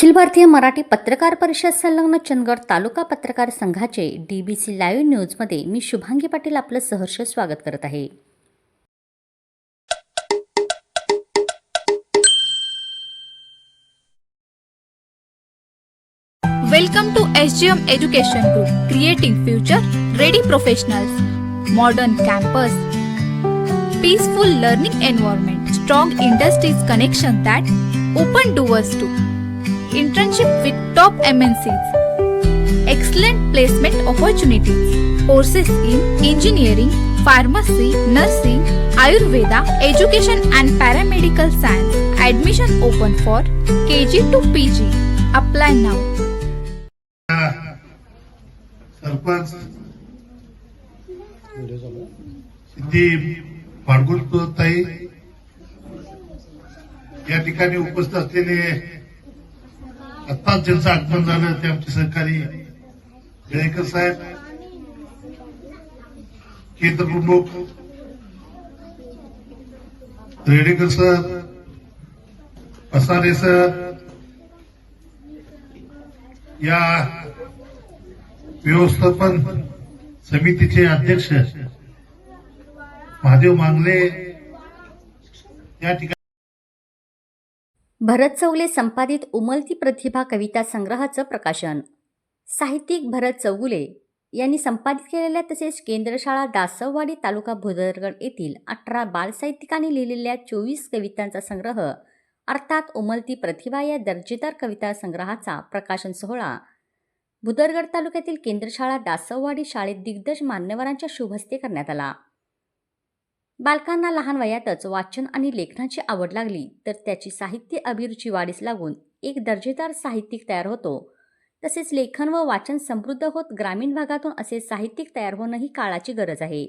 अखिल भारतीय मराठी पत्रकार परिषद संलग्न चंदगड तालुका पत्रकार संघाचे डी बी सी लाईव्ह न्यूजमध्ये मी शुभांगी पाटील आपलं सहर्ष स्वागत करत आहे. Welcome to S G M education to creating future ready professional modern campus peaceful learning environment strong industries connection that open doors to internship with top MNCs, excellent placement opportunities, courses in engineering, pharmacy, nursing, Ayurveda, education and paramedical science. Admission open for KG to PG. Apply now. Sarpanch Siddhi या ठिकाणी उपस्थित असलेले आत्ताच ज्यांचं आगमन झालं ते आमचे सहकारी जयकर साहेब केंद्र प्रमुख रेडेकर सर पसारे सर या व्यवस्थापन समितीचे अध्यक्ष महादेव मांगले या ठिकाणी भरत चौगले संपादित उमलती प्रतिभा कविता संग्रहाचं प्रकाशन. साहित्यिक भरत चौगुले यांनी संपादित केलेल्या तसेच केंद्रशाळा दासववाडी तालुका भुदरगड येथील अठरा बालसाहित्यिकांनी लिहिलेल्या चोवीस कवितांचा संग्रह अर्थात उमलती प्रतिभा या दर्जेदार कविता संग्रहाचा प्रकाशन सोहळा भुदरगड तालुक्यातील केंद्रशाळा दासववाडी शाळेत दिग्गज मान्यवरांच्या शुभहस्ते करण्यात आला. बालकांना लहान वयातच वाचन आणि लेखनाची आवड लागली तर त्याची साहित्य अभिरुची वाढीस लागून एक दर्जेदार साहित्यिक तयार होतो. तसेच लेखन व वाचन समृद्ध होत ग्रामीण भागातून असे साहित्यिक तयार होणं ही काळाची गरज आहे.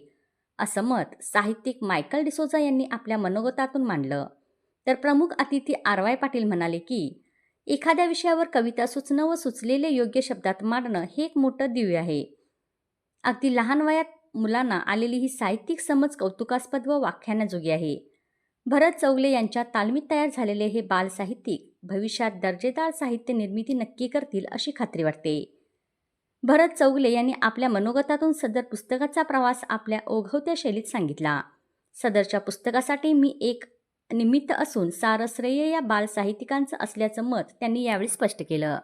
असं मत साहित्यिक मायकल डिसोजा यांनी आपल्या मनोगतातून मांडलं. तर प्रमुख अतिथी आर वाय पाटील म्हणाले की एखाद्या विषयावर कविता सुचणं व सुचलेले योग्य शब्दात मांडणं हे एक मोठं दिव्य आहे. अगदी लहान वयात मुलांना आलेली ही साहित्यिक समज कौतुकास्पद व व्याख्यानाजोगी आहे. भरत चौगले यांच्या तालमीत तयार झालेले हे बालसाहित्यिक भविष्यात दर्जेदार साहित्य निर्मिती नक्की करतील अशी खात्री वाटते. भरत चौगले यांनी आपल्या मनोगतातून सदर पुस्तकाचा प्रवास आपल्या ओघवत्या शैलीत सांगितला. सदरच्या पुस्तकासाठी मी एक निमित्त असून सारं श्रेय या बाल साहित्यिकांचं असल्याचं मत त्यांनी यावेळी स्पष्ट केलं.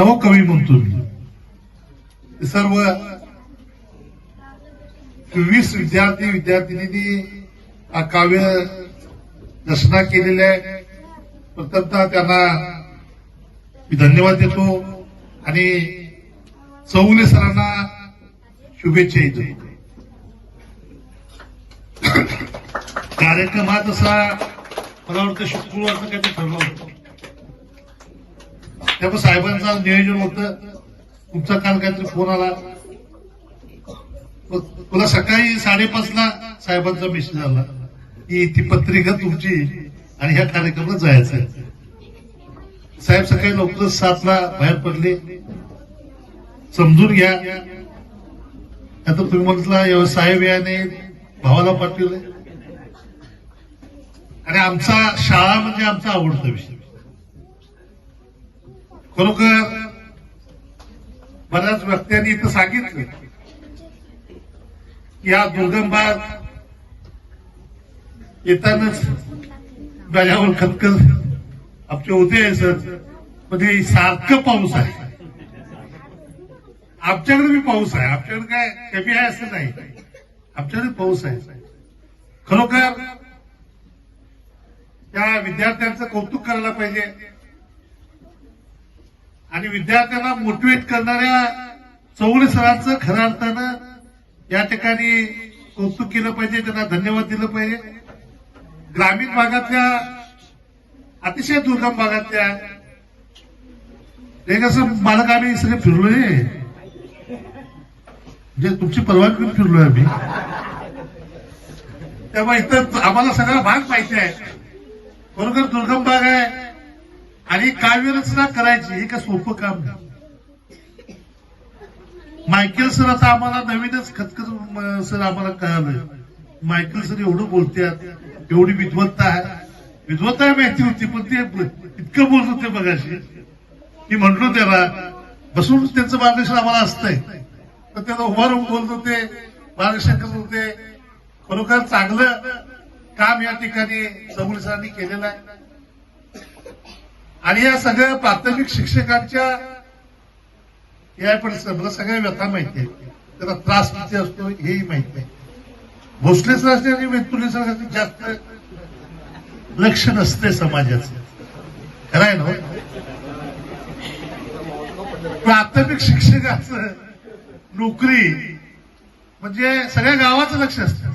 नवकवी म्हणतो मी. सर्व वीस विद्यार्थी विद्यार्थिनींनी काव्य रचना केलेल्या आहे. प्रथमतः त्यांना मी धन्यवाद देतो आणि चौले सरांना शुभेच्छा येतो कार्यक्रम हा तसा मला वाटतं शुक्रवारचं काहीतरी ठरलं होतं. त्यामुळे साहेबांचं नियोजन होतं तुमचा काल काहीतरी फोन आला. तुला सकाळी साडेपाचला साहेबांचा मेसेज आला की ती पत्रिका तुमची आणि ह्या कार्यक्रमात जायचं साहेब सकाळी लवकर सातला बाहेर पडले. समजून घ्या. आता तुम्ही म्हटलं साहेब याने भावाला पाठवले आणि आमचा शाळा म्हणजे आमचा आवडता विषय. खरोखर बऱ्याच व्यक्त्यांनी इथं सांगितलं की हा दुर्गम भाग येतानाच गजावर खतखत आमचे होते सर. पण हे सारखं पाऊस आहे. आमच्याकडे बी पाऊस आहे. आमच्याकडे काय कमी आहे असं नाही. आमच्याकडे पाऊस आहे. खरोखर त्या विद्यार्थ्यांचं कौतुक करायला पाहिजे. आणि विद्यार्थ्यांना मोटिवेट करणाऱ्या चौगले सरांचं खऱ्या अर्थानं या ठिकाणी कौतुक केलं पाहिजे त्यांना धन्यवाद दिलं पाहिजे. ग्रामीण भागातल्या अतिशय दुर्गम भागातल्या हे कसं मालक आम्ही सगळे फिरलोय. म्हणजे तुमची परवानगी घेऊन फिरलोय आम्ही. त्यामुळे इथं आम्हाला सगळा भाग माहिती आहे. बरोबर दुर्गम भाग आहे. आणि काव्यरचना करायची हे का सोपं काम नाही. मायकेल सर आता आम्हाला नवीनच खतखत सर आम्हाला कळालं मायकेल सर एवढं बोलतात एवढी विद्वत्ता आहे. विद्वत्ता माहिती होती पण ते इतकं बोलत होते बघाशी मी म्हंटलो त्याला बसून त्यांचं मार्गदर्शन आम्हाला असतंय. तर त्याला उभा राहून बोलत होते मार्गदर्शन करत होते. खरोखर चांगलं काम या ठिकाणी चौगुले सरांनी केलेलं आहे. आणि या सगळ्या प्राथमिक शिक्षकांच्या या पण मला सगळ्या व्यथा माहिती आहे त्याला त्रास किती असतो हेही माहिती आहे. भोसले सर असते आणि वेतुले सर जास्त लक्ष नसते समाजाचं. खरं आहे ना हो? प्राथमिक शिक्षकाचं नोकरी म्हणजे सगळ्या गावाचं लक्ष असतं.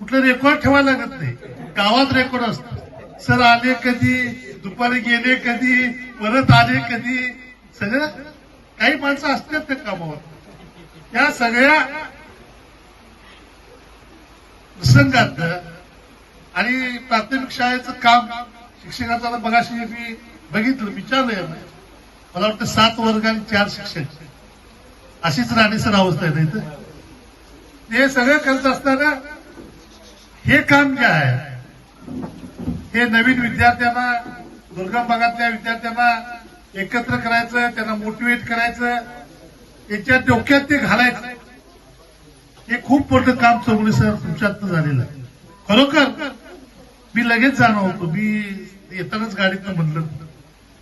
कुठलं रेकॉर्ड ठेवायला लागत नाही. गावात रेकॉर्ड असतं. सर आले कधी? दुपारी गेले कधी? परत आले कधी? सगळं काही माणसं असतात त्या कामावर. या सगळ्या प्रसंगात आणि प्राथमिक शाळेचं काम शिक्षकाचा बघाशी मी बघितलं विचारलं मला वाटतं सात वर्ग आणि चार शिक्षक. अशीच राणीसर अवस्था आहे नाही तर हे सगळं करत असताना हे काम जे आहे हे नवीन विद्यार्थ्यांना दुर्गम भागातल्या विद्यार्थ्यांना एकत्र करायचं त्यांना मोटिवेट करायचं त्यांच्या डोक्यात ते घालायचं. हे खूप मोठं काम चौगुले सर तुमच्यातनं झालेलं आहे. खरोखर मी लगेच जाणार होतो मी येतानाच गाडीतनं म्हणलं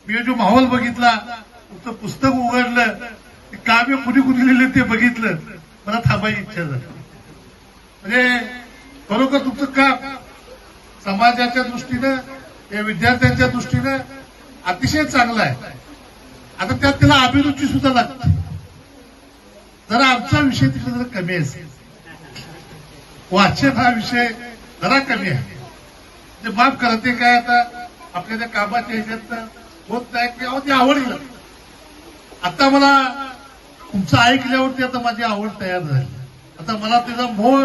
मी जो माहोल बघितला तुमचं पुस्तक उघडलं ते काव्य कुणी कुणी लिहिलं ते बघितलं मला थांबायची इच्छा झाली. म्हणजे खरोखर तुमचं काम समाजाच्या दृष्टीनं या विद्यार्थ्यांच्या दृष्टीनं अतिशय चांगलं आहे. आता त्यात त्याला अभिरुची सुद्धा लागते. जरा आमचा विषय तिथे जरा कमी असेल वाचन हा विषय जरा कमी आहे. म्हणजे ते माफ करते काय आता आपल्या त्या कामाच्या ह्याच्यात होत नाही की अहो ते आवडलं. आता मला तुमचं ऐकल्यावरती आता माझी आवड तयार झाली. आता मला त्याचा मोह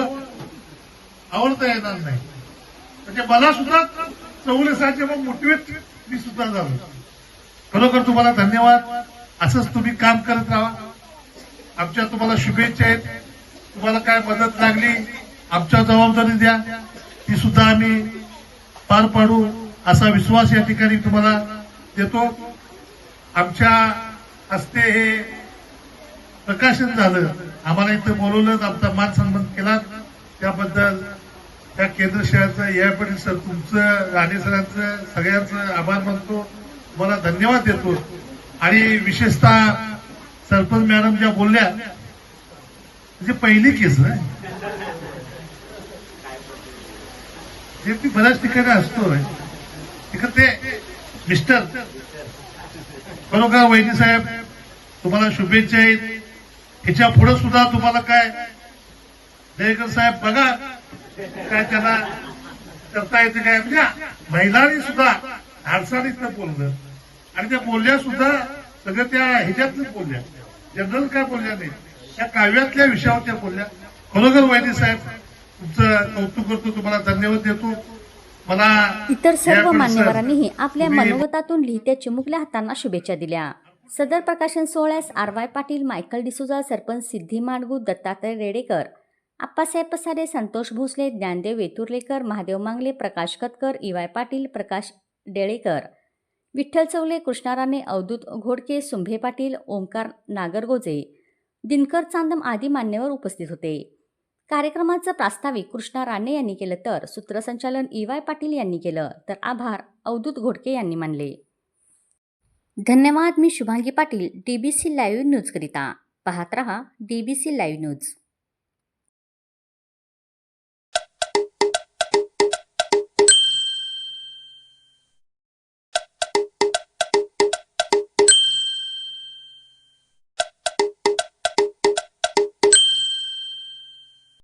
आवडता येणार नाही. म्हणजे मला सुद्धा चौगले साहेब मग मोटिवेट मी सुद्धा झालो. खरोखर तुम्हाला धन्यवाद. असंच तुम्ही काम करत राहा. आमच्या तुम्हाला शुभेच्छा आहेत. तुम्हाला काय मदत लागली आमच्या जबाबदारी द्या. ती सुद्धा आम्ही पार पाडू. असा विश्वास या ठिकाणी तुम्हाला देतो. आमच्या हस्ते हे प्रकाशन झालं. आम्हाला इथं बोलवलं आमचा मान सन्मान केला. त्याबद्दल त्या केंद्र शहराचं यापर्यंत सर तुमचं राणे सरांचं सगळ्यांचं आभार मानतो. तुम्हाला धन्यवाद देतो. आणि विशेषतः सरपंच मॅडम ज्या बोलल्या म्हणजे पहिली केस ना. जे ती बऱ्याच ठिकाणी असतो तिकडे ते मिस्टर बरोबर वैनी साहेब तुम्हाला शुभेच्छा आहेत. ह्याच्या पुढे सुद्धा तुम्हाला काय? दरेकर साहेब बघा. काय त्यांना करता येते काय म्हणजे महिलांनी सुद्धा बोललं आणि त्या बोलल्या सुद्धा सगळं त्या बोलल्या. जनरल काय बोलल्या नाही. त्या काव्यातल्या विषयावर त्या बोलल्या. खरोखर वैद्य साहेब तुमचं कौतुक करतो तुम्हाला धन्यवाद देतो. मला इतर सर्व मान्यवरांनीही आपल्या मनोगतातून लिहित्या चिमुकल्या हातांना शुभेच्छा दिल्या. सदर प्रकाशन सोहळ्यास R Y Patil Michael D'Souza sarpanch Siddhi Madgu Dattatray Redekar. Appasaheb Pasare Santosh Bhosale Dnyandev Veturlekar Mahadev Mangle Prakash Katkar E Y Patil Prakash Delekar. Vitthal Chaule Krishnarane Avdhoot Ghodke Sumbhe Patil Omkar Nagargoje. Dinkar Chandam आदी मान्यवर उपस्थित होते. कार्यक्रमाचं प्रास्ताविक कृष्णा राणे यांनी केलं तर सूत्रसंचालन ई वाय पाटील यांनी केलं तर आभार अवधूत घोडके यांनी मानले. धन्यवाद मी शुभांगी पाटील डीबीसी लाईव्ह न्यूजकरिता पाहत रहा डीबीसी लाईव्ह न्यूज.